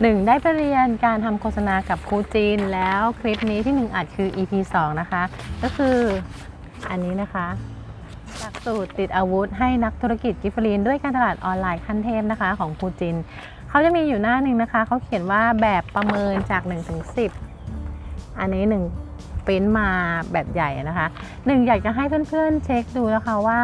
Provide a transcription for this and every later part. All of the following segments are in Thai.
หนึ่งได้ไปเรียนการทำโฆษณากับครูจีนแล้วคลิปนี้ที่หนึ่งอัดคือ EP 2 นะคะ ก็คืออันนี้นะคะหลักสูตรติดอาวุธให้นักธุรกิจกิฟต์ลีนด้วยการตลาดออนไลน์ขั้นเทพนะคะ ของครูจินเขาจะมีอยู่หน้าหนึ่งนะคะ เขาเขียนว่าแบบประเมินจาก1ถึง10 อันนี้1ปริ้นมาแบบใหญ่นะคะหนึ่งอยากจะให้เพื่อนๆเช็คดูนะคะว่า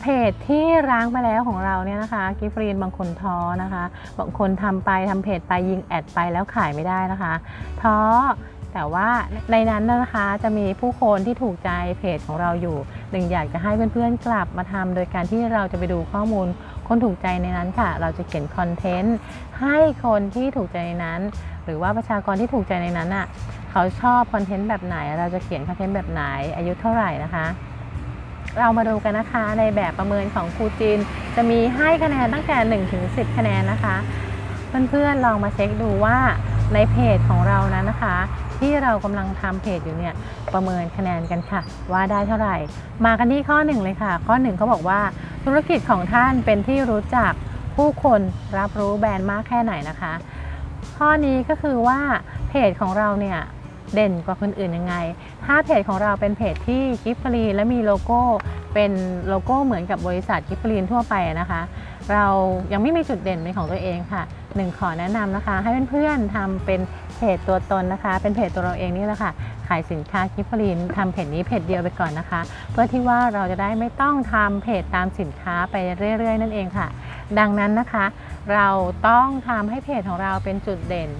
เพจที่ร้างไปแล้วของเราเนี่ยนะคะกิฟรีนบางคนท้อนะคะ บางคนทำไปทำเพจไปยิงแอดไปแล้วขายไม่ได้นะคะ ท้อแต่ว่าในนั้นนะคะจะมีผู้คนที่ถูกใจเพจของเราอยู่หนึ่งอยากจะให้เพื่อนๆกลับมาทำโดยการที่เราจะไปดูข้อมูล คนถูกใจในนั้นค่ะ เราจะเขียนคอนเทนต์ให้คนที่ถูกใจในนั้น หรือว่าประชากรที่ถูกใจในนั้นอะเขาชอบคอนเทนต์แบบไหน เราจะเขียนคอนเทนต์แบบไหนอายุเท่าไหร่นะคะ เรามาดูกันนะคะในแบบประเมินของครูจีน จะมีให้คะแนนตั้งแต่1ถึง10 คะแนนนะคะ เพื่อนๆลองมาเช็คดูว่าในเพจของเรานั้นนะคะ ที่เรากำลังทำเพจอยู่เนี่ยประเมินคะแนนกันค่ะ ว่าได้เท่าไหร่ มากันที่ข้อหนึ่งเลยค่ะ ข้อหนึ่งเขาบอกว่าธุรกิจของท่านเป็นที่รู้จักผู้คนรับรู้แบรนด์มากแค่ไหนนะคะ ข้อนี้ก็คือว่าเพจของเราเนี่ย เด่นกว่าคนอื่นยังไง ถ้าเพจของเราเป็นเพจที่กิฟฟรีและมีโลโก้เป็นโลโก้เหมือนกับบริษัทกิฟฟรีทั่วไปนะคะ เรายังไม่มีจุดเด่นเป็นของตัวเองค่ะหนึ่งขอแนะนำนะคะ ให้เพื่อนๆทำเป็นเพจตัวตนนะคะ เป็นเพจตัวเราเองนี่แหละค่ะขายสินค้ากิฟฟรีทำเพจนี้เพจเดียวไปก่อนนะคะ เพื่อที่ว่าเราจะได้ไม่ต้องทำเพจตามสินค้าไปเรื่อย ๆ นั่นเองค่ะ ดังนั้นนะคะ เราต้องทำให้เพจของเราเป็นจุดเด่น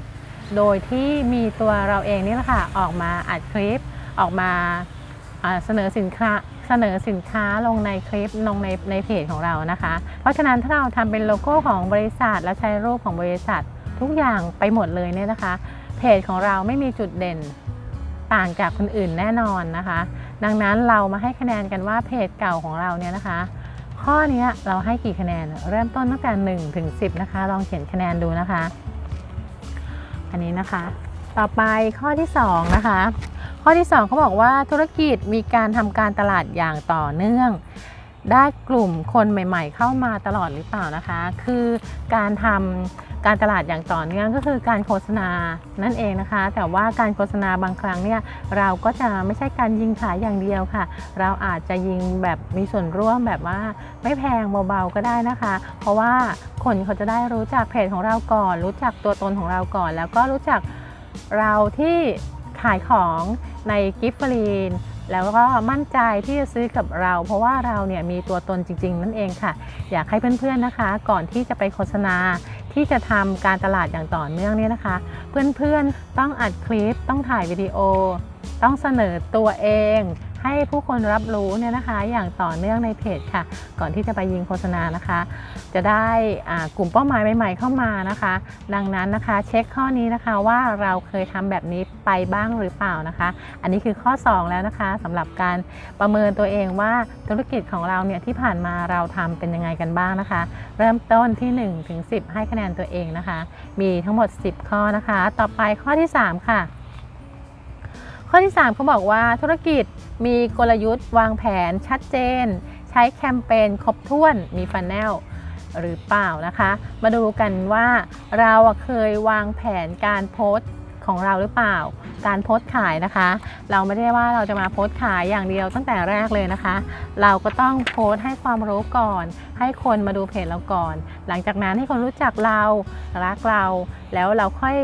โดยที่มีตัวเราเองนี่แหละค่ะออกมาอัดคลิปออกมาเสนอสินค้าเสนอสินค้าลงในคลิปลงในในเพจของเรานะคะ เพราะฉะนั้นถ้าเราทำเป็นโลโก้ของบริษัท และใช้รูปของบริษัททุกอย่างไปหมดเลยเนี่ยนะคะ เพจของเราไม่มีจุดเด่นต่างจากคนอื่นแน่นอนนะคะ ดังนั้นเรามาให้คะแนนกันว่าเพจเก่าของเราเนี่ยนะคะ ข้อนี้เราให้กี่คะแนนเริ่มต้นตั้งแต่1ถึง10นะคะลองเขียนคะแนนดูนะคะ อันนี้นะคะ ต่อไปข้อที่2นะคะ ข้อที่2เขาบอกว่าธุรกิจมีการทำการตลาดอย่างต่อเนื่อง ได้กลุ่มคนใหม่ ๆ เข้ามาตลอดหรือเปล่านะคะ คือการทำ การตลาดอย่างต่อเนื่องก็คือการโฆษณานั่นเองนะคะ แต่ว่าการโฆษณาบางครั้งเนี่ยเราก็จะไม่ใช่การยิงขายอย่างเดียวค่ะ เราอาจจะยิงแบบมีส่วนร่วมแบบว่าไม่แพงเบาๆก็ได้นะคะ เพราะว่าคนเขาจะได้รู้จักเพจของเราก่อน รู้จักตัวตนของเราก่อน แล้วก็รู้จักเราที่ขายของในกิฟต์ฟรีนแล้วก็มั่นใจที่จะซื้อกับเรา เพราะว่าเราเนี่ยมีตัวตนจริง ๆ นั่นเองค่ะ อยากให้เพื่อนๆนะคะ ก่อนที่จะไปโฆษณา ที่จะทำการตลาดอย่างต่อเนื่องเนี่ยนะคะ เพื่อนๆต้องอัดคลิป ต้องถ่ายวิดีโอ ต้องเสนอตัวเอง ให้ผู้คนรับรู้เนี่ยนะคะ อย่างต่อเนื่องในเพจค่ะ ก่อนที่จะไปยิงโฆษณานะคะ จะได้กลุ่มเป้าหมายใหม่ ๆ เข้ามานะคะ ดังนั้นนะคะเช็คข้อนี้นะคะว่าเราเคยทำแบบนี้ไปบ้างหรือเปล่านะคะ อันนี้คือข้อ 2 แล้วนะคะสำหรับการประเมินตัวเองว่าธุรกิจของเราเนี่ยที่ผ่านมาเราทำเป็นยังไงกันบ้างนะคะ เริ่มต้นที่1ถึง10 ให้คะแนนตัวเองนะคะ มีทั้งหมด 10 ข้อนะคะ ต่อไปข้อที่ 3 ค่ะ ข้อที่ 3เขาบอกว่าธุรกิจ มีกลยุทธ์วางแผนชัดเจน ใช้แคมเปญครบถ้วนมีฟันแนลหรือเปล่านะคะ มาดูกันว่าเราเคยวางแผนการโพสต์ของเราหรือเปล่า การโพสต์ขายนะคะ เราไม่ได้ว่าเราจะมาโพสต์ขายอย่างเดียวตั้งแต่แรกเลยนะคะ เราก็ต้องโพสต์ให้ความรู้ก่อน ให้คนมาดูเพจเราก่อน หลังจากนั้นให้คนรู้จักเรารักเรา แล้วเราค่อย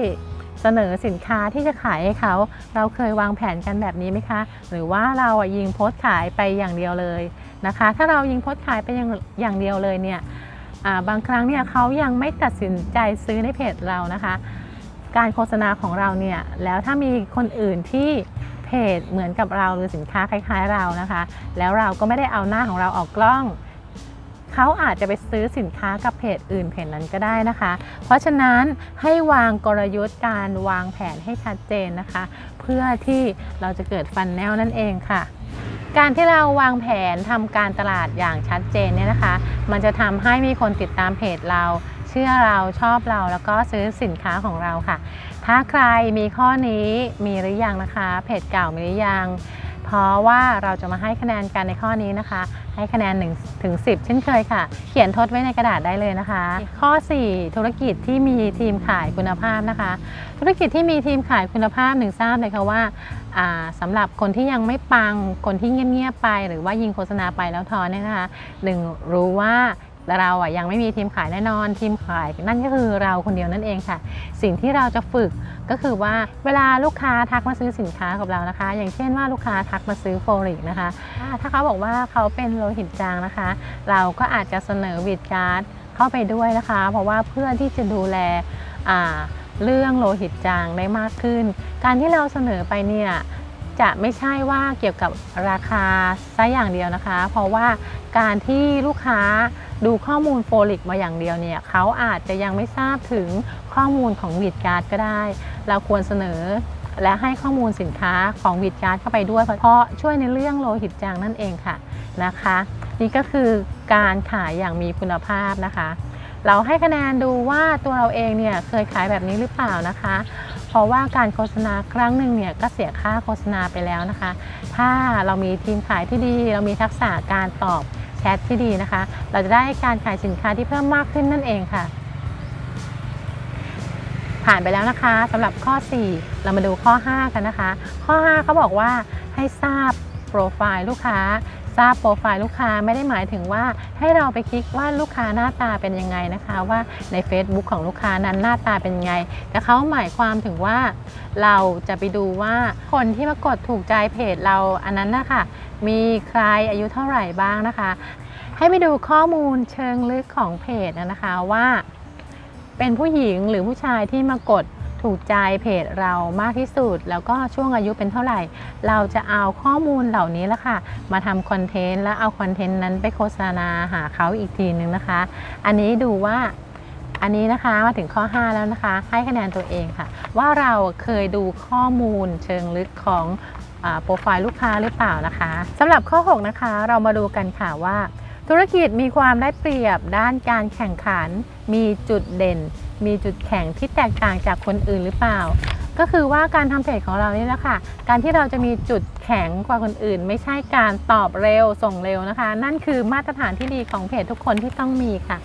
เสนอสินค้าที่จะขายให้เขา เราเคยวางแผนกันแบบนี้ไหมคะ หรือว่าเราอะยิงโพสต์ขายไปอย่างเดียวเลยนะคะ ถ้าเรายิงโพสต์ขายไปอย่างอย่างเดียวเลยเนี่ยบางครั้งเนี่ยเขายังไม่ตัดสินใจซื้อในเพจเรานะคะ การโฆษณาของเราเนี่ยแล้วถ้ามีคนอื่นที่เพจเหมือนกับเราหรือสินค้าคล้ายๆเรานะคะ แล้วเราก็ไม่ได้เอาหน้าของเราออกกล้อง เขาอาจจะไปซื้อสินค้ากับเพจอื่นเพจนั้นก็ได้นะคะ เพราะฉะนั้นให้วางกลยุทธ์การวางแผนให้ชัดเจนนะคะ เพื่อที่เราจะเกิดฟันแนลนั่นเองค่ะ การที่เราวางแผนทำการตลาดอย่างชัดเจนเนี่ยนะคะ มันจะทำให้มีคนติดตามเพจเราเชื่อเราชอบเราแล้วก็ซื้อสินค้าของเราค่ะ ถ้าใครมีข้อนี้มีหรือยังนะคะ เพจเก่ามีหรือยัง เพราะว่าเราจะมาให้คะแนนกันในข้อนี้นะคะ ให้คะแนน1ถึง10 เช่นเคยค่ะ เขียนทดไว้ในกระดาษได้เลยนะคะ ข้อ 4 ธุรกิจที่มีทีมขายคุณภาพนะคะ ธุรกิจที่มีทีมขายคุณภาพหนึ่งทราบเลยค่ะว่าอ่าสำหรับคนที่ยังไม่ปังคนที่เงียบๆไป หรือว่ายิงโฆษณาไปแล้วท้อเนี่ยนะคะหนึ่งรู้ว่าเราอะยังไม่มีทีมขายแน่นอน ทีมขายนั่นก็คือเราคนเดียวนั่นเองค่ะ สิ่งที่เราจะฝึก ก็คือว่าเวลาลูกค้าทักมาซื้อสินค้ากับเรานะคะ อย่างเช่นว่าลูกค้าทักมาซื้อโฟลิกนะคะถ้าเขาบอกว่าเขาเป็นโลหิตจางนะคะ เราก็อาจจะเสนอวิดการ์ดเข้าไปด้วยนะคะ เพราะว่าเพื่อที่จะดูแลเรื่องโลหิตจางได้มากขึ้น การที่เราเสนอไปเนี่ยจะไม่ใช่ว่าเกี่ยวกับราคาซะอย่างเดียวนะคะ เพราะว่าการที่ลูกค้า ดูข้อมูลโฟลิกมาอย่างเดียวเนี่ยเขาอาจจะยังไม่ทราบถึงข้อมูลของวีดการ์ดก็ได้ เราควรเสนอและให้ข้อมูลสินค้าของวีดการ์ดเข้าไปด้วย เพราะช่วยในเรื่องโลหิตจางนั่นเองค่ะนะคะ นี่ก็คือการขายอย่างมีคุณภาพนะคะ เราให้คะแนนดูว่าตัวเราเองเนี่ยเคยขายแบบนี้หรือเปล่านะคะ เพราะว่าการโฆษณาครั้งหนึ่งเนี่ยก็เสียค่าโฆษณาไปแล้วนะคะ ถ้าเรามีทีมขายที่ดี เรามีทักษะการตอบ แชทที่ดีนะคะ เราจะได้การขายสินค้าที่เพิ่มมากขึ้นนั่นเองค่ะ ผ่านไปแล้วนะคะสำหรับข้อ 4 เรามาดูข้อ 5 กันนะคะ ข้อ 5เขาบอกว่าให้ทราบโปรไฟล์ลูกค้าทราบโปรไฟล์ลูกค้าไม่ได้หมายถึงว่าให้เราไปคลิกว่าลูกค้าหน้าตาเป็นยังไงนะคะ ว่าใน Facebook ของลูกค้านั้นหน้าตาเป็นยังไง แต่เขาหมายความถึงว่าเราจะไปดูว่าคนที่มากดถูกใจเพจเราอันนั้นนะคะ มีใครอายุเท่าไหร่บ้างนะคะ ให้ไปดูข้อมูลเชิงลึกของเพจนะคะว่า เป็นผู้หญิงหรือผู้ชายที่มากดถูกใจเพจเรามากที่สุด แล้วก็ช่วงอายุเป็นเท่าไหร่ เราจะเอาข้อมูลเหล่านี้ละค่ะ มาทำคอนเทนต์แล้วเอาคอนเทนต์นั้นไปโฆษณาหาเขาอีกทีนึงนะคะ อันนี้ดูว่าอันนี้นะคะมาถึงข้อ 5 แล้วนะคะ ให้คะแนนตัวเองค่ะ ว่าเราเคยดูข้อมูลเชิงลึกของ โปรไฟล์ลูกค้าหรือเปล่านะคะสำหรับข้อ 6 นะคะ เรามาดูกันค่ะว่า ธุรกิจมีความได้เปรียบด้านการแข่งขัน มีจุดเด่น มีจุดแข็งที่แตกต่างจากคนอื่นหรือเปล่า ก็คือว่าการทำเพจของเรานี่แหละค่ะการที่เราจะมีจุดแข็งกว่าคนอื่น ไม่ใช่การตอบเร็วส่งเร็วนะคะ นั่นคือมาตรฐานที่ดีของเพจทุกคนที่ต้องมีค่ะ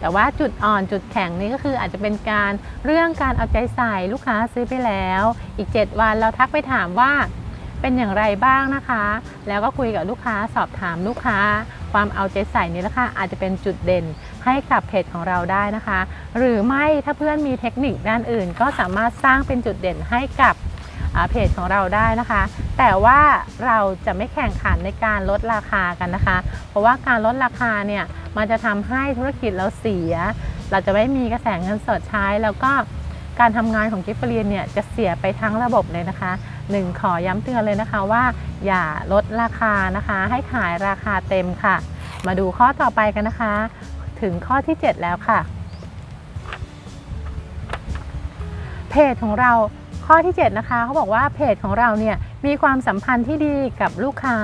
แต่ว่าจุดอ่อนจุดแข็งนี่ก็คืออาจจะเป็นการเรื่องการเอาใจใส่ลูกค้าซื้อไปแล้ว อีก 7 วันเราทักไปถามว่า เป็นอย่างไรบ้างนะคะ แล้วก็คุยกับลูกค้าสอบถามลูกค้า ความเอาใจใส่นี่แหละค่ะอาจจะเป็นจุดเด่นให้กับเพจของเราได้นะคะ หรือไม่ถ้าเพื่อนมีเทคนิคด้านอื่น ก็สามารถสร้างเป็นจุดเด่นให้กับเพจของเราได้นะคะ แต่ว่าเราจะไม่แข่งขันในการลดราคากันนะคะ เพราะว่าการลดราคาเนี่ยมันจะทำให้ธุรกิจเราเสีย เราจะไม่มีกระแสเงินสดใช้แล้วก็การทำงานของกิฟเฟอรีนเนี่ยจะเสียไปทั้งระบบเลยนะคะ หนึ่งขอย้ำเตือนเลยนะคะว่า อย่าลดราคานะคะ ให้ขายราคาเต็มค่ะ มาดูข้อต่อไปกันนะคะ ถึงข้อที่ 7 แล้วค่ะ เพจของเราข้อที่ 7 นะคะเขาบอกว่าเพจของเราเนี่ยมีความสัมพันธ์ที่ดีกับลูกค้า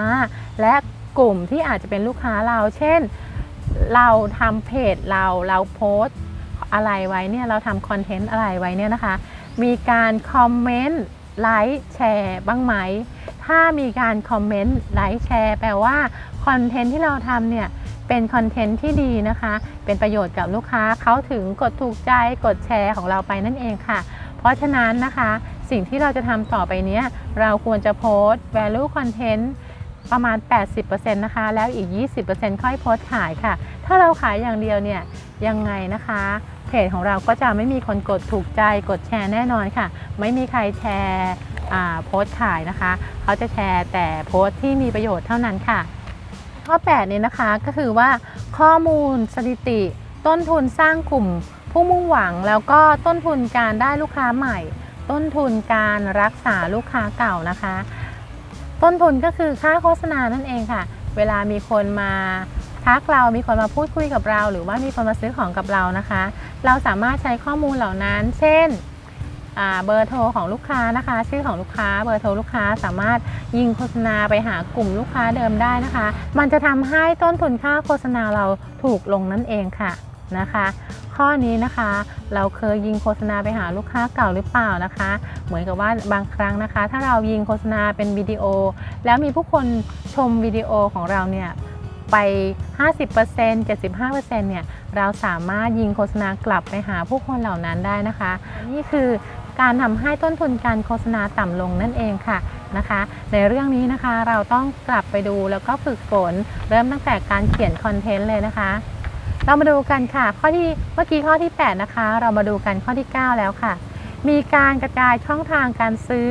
และกลุ่มที่อาจจะเป็นลูกค้าเรา เช่น เราทำเพจเราเราโพสต์อะไรไว้เนี่ยเราทำคอนเทนต์อะไรไว้เนี่ยนะคะ มีการคอมเมนต์ ไลค์แชร์บ้างไหม ถ้ามีการคอมเมนต์ไลค์แชร์แปลว่าคอนเทนต์ที่เราทำเนี่ยเป็นคอนเทนต์ที่ดีนะคะ เป็นประโยชน์กับลูกค้าเขาถึงกดถูกใจกดแชร์ของเราไปนั่นเองค่ะ เพราะฉะนั้นนะคะ สิ่งที่เราจะทำต่อไปเนี้ยเราควรจะโพสต์ value content ประมาณ 80%นะคะ แล้วอีก 20%ค่อยโพสต์ขายค่ะ ถ้าเราขายอย่างเดียวเนี่ยยังไงนะคะ เพจของเราก็จะไม่มีคนกดถูกใจกดแชร์แน่นอนค่ะ ไม่มีใครแชร์โพสต์ขายนะคะ เขาจะแชร์แต่โพสต์ที่มีประโยชน์เท่านั้นค่ะ ข้อ8นี้นะคะก็คือว่าข้อมูลสถิติ ต้นทุนสร้างกลุ่ม ผู้มุ่งหวังแล้วก็ต้นทุนการได้ลูกค้าใหม่ ต้นทุนการรักษาลูกค้าเก่านะคะ ต้นทุนก็คือค่าโฆษณานั่นเองค่ะ เวลามีคนมา ทักเรามีคนมาพูดคุยกับเรา หรือว่ามีคนมาซื้อของกับเรานะคะ เราสามารถใช้ข้อมูลเหล่านั้น เช่นเบอร์โทรของลูกค้านะคะ ชื่อของลูกค้าเบอร์โทรลูกค้าสามารถยิงโฆษณาไปหากลุ่มลูกค้าเดิมได้นะคะ มันจะทำให้ต้นทุนค่าโฆษณาเราถูกลงนั่นเองค่ะนะคะ ข้อนี้นะคะเราเคยยิงโฆษณาไปหาลูกค้าเก่าหรือเปล่านะคะ เหมือนกับว่าบางครั้งนะคะ ถ้าเรายิงโฆษณาเป็นวิดีโอ แล้วมีผู้คนชมวิดีโอของเราเนี่ย ไป 50% 75%เนี่ยเราสามารถยิงโฆษณากลับไปหาผู้คนเหล่านั้นได้นะคะ นี่คือการทำให้ต้นทุนการโฆษณาต่ำลงนั่นเองค่ะนะคะ ในเรื่องนี้นะคะเราต้องกลับไปดูแล้วก็ฝึกฝนเริ่มตั้งแต่การเขียนคอนเทนต์เลยนะคะ เรามาดูกันค่ะ ข้อที่เมื่อกี้ข้อที่ 8 นะคะ เรามาดูกันข้อที่ 9 แล้วค่ะ มีการกระจายช่องทางการซื้อ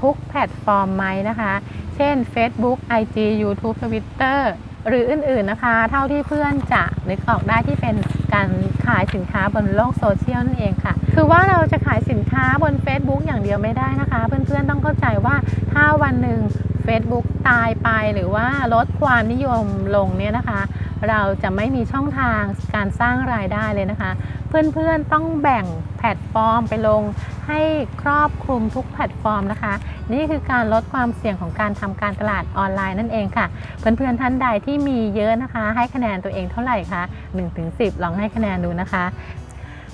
ทุกแพลตฟอร์มไหมนะคะ เช่น Facebook IG YouTube Twitter หรืออื่นๆนะคะ เท่าที่เพื่อนจะนึกออกได้ที่เป็นการขายสินค้าบนโลกโซเชียลนั่นเองค่ะ คือว่าเราจะขายสินค้าบน Facebook อย่างเดียวไม่ได้นะคะ เพื่อนๆต้องเข้าใจว่าถ้าวันหนึ่ง Facebook ตายไปหรือว่าลดความนิยมลงเนี่ยนะคะ เราจะไม่มีช่องทางการสร้างรายได้เลยนะคะ เพื่อนๆต้องแบ่งแพลตฟอร์มไปลง ให้ครอบคลุมทุกแพลตฟอร์มนะคะ นี่คือการลดความเสี่ยงของการทำการตลาดออนไลน์นั่นเองค่ะ เพื่อนๆท่านใดที่มีเยอะนะคะ ให้คะแนนตัวเองเท่าไหร่คะ1ถึง10 ลองให้คะแนนดูนะคะ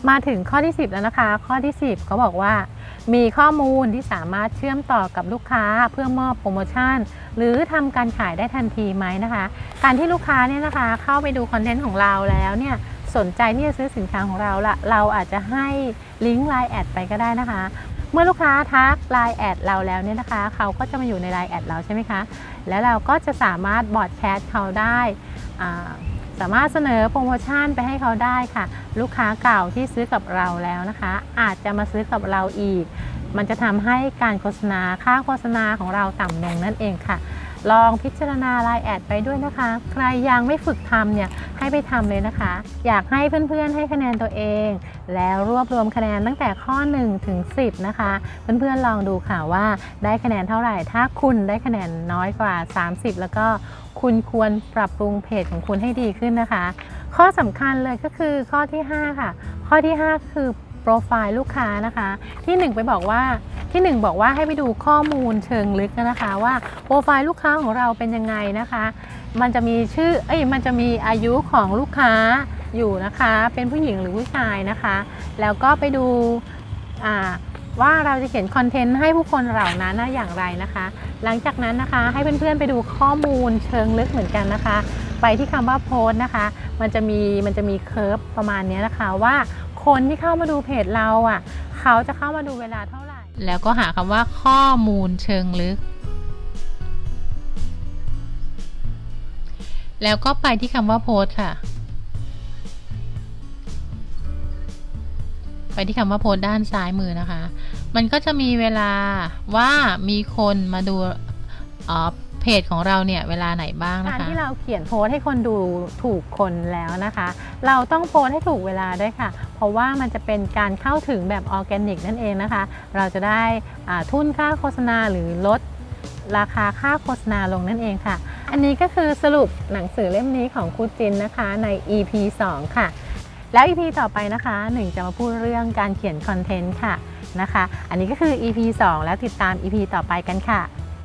มาถึงข้อที่ 10 แล้วนะคะ ข้อที่ 10เขาบอกว่ามีข้อมูลที่สามารถเชื่อมต่อกับลูกค้าเพื่อมอบโปรโมชั่น หรือทำการขายได้ทันทีไหมนะคะ การที่ลูกค้าเนี่ยนะคะเข้าไปดูคอนเทนต์ของเราแล้วเนี่ย สนใจที่จะซื้อสินค้าของเราละเราอาจจะให้ลิงก์ไลน์แอดไปก็ได้นะคะ เมื่อลูกค้าทักไลน์แอดเราแล้วเนี่ยนะคะ เขาก็จะมาอยู่ในไลน์แอดเราใช่ไหมคะ แล้วเราก็จะสามารถบอดแคสต์เขาได้าสามารถเสนอโปรโมชั่นไปให้เขาได้ค่ะ ลูกค้าเก่าที่ซื้อกับเราแล้วนะคะ อาจจะมาซื้อกับเราอีก มันจะทำให้การโฆษณาค่าโฆษณาของเราต่ำลงนั่นเองค่ะ ลองพิจารณาไลน์แอดไปด้วยนะคะ ใครยังไม่ฝึกทำเนี่ยให้ไปทำเลยนะคะ อยากให้เพื่อนๆให้คะแนนตัวเอง แล้วรวบรวมคะแนนตั้งแต่ข้อ 1 ถึง 10 นะคะ เพื่อนๆลองดูค่ะว่าได้คะแนนเท่าไหร่ ถ้าคุณได้คะแนนน้อยกว่า 30 แล้วก็คุณควรปรับปรุงเพจของคุณให้ดีขึ้นนะคะ ข้อสำคัญเลยก็คือข้อที่ 5 ค่ะ ข้อที่ 5 คือ โปรไฟล์ลูกค้านะคะ ที่ 1 ไปบอกว่าที่ 1 บอกว่าให้ไปดูข้อมูลเชิงลึกนะคะ ว่าโปรไฟล์ลูกค้าของเราเป็นยังไงนะคะ มันจะมีชื่อเอ้ยมันจะมีอายุของลูกค้าอยู่นะคะ เป็นผู้หญิงหรือผู้ชายนะคะ แล้วก็ไปดูว่าเราจะเขียนคอนเทนต์ให้ผู้คนเหล่านั้นอย่างไรนะคะ หลังจากนั้นนะคะให้เพื่อนๆไปดูข้อมูลเชิงลึกเหมือนกันนะคะ ไปที่คำว่าโพสต์นะคะ มันจะมีมันจะมีเคิร์ฟประมาณนี้นะคะว่า คนที่เข้ามาดูเพจเราอะ เขาจะเข้ามาดูเวลาเท่าไหร่ แล้วก็หาคำว่าข้อมูลเชิงลึก แล้วก็ไปที่คำว่าโพสค่ะ ไปที่คำว่าโพสด้านซ้ายมือนะคะ มันก็จะมีเวลาว่ามีคนมาดูอ๋อ เพจของเราเนี่ยเวลาไหนบ้างนะคะการที่เราเขียนโพสต์ให้คนดูถูกคนแล้วนะคะ เราต้องโพสต์ให้ถูกเวลาด้วยค่ะ เพราะว่ามันจะเป็นการเข้าถึงแบบออร์แกนิกนั่นเองนะคะ เราจะได้อ่าทุนค่าโฆษณาหรือลดราคาค่าโฆษณาลงนั่นเองค่ะ อันนี้ก็คือสรุปหนังสือเล่มนี้ของครูจินนะคะใน EP 2 ค่ะ แล้ว EP ต่อไปนะคะหนึ่งจะมาพูดเรื่องการเขียนคอนเทนต์ค่ะนะคะ อันนี้ก็คือ EP 2 แล้วติดตาม EP ต่อไปกันค่ะ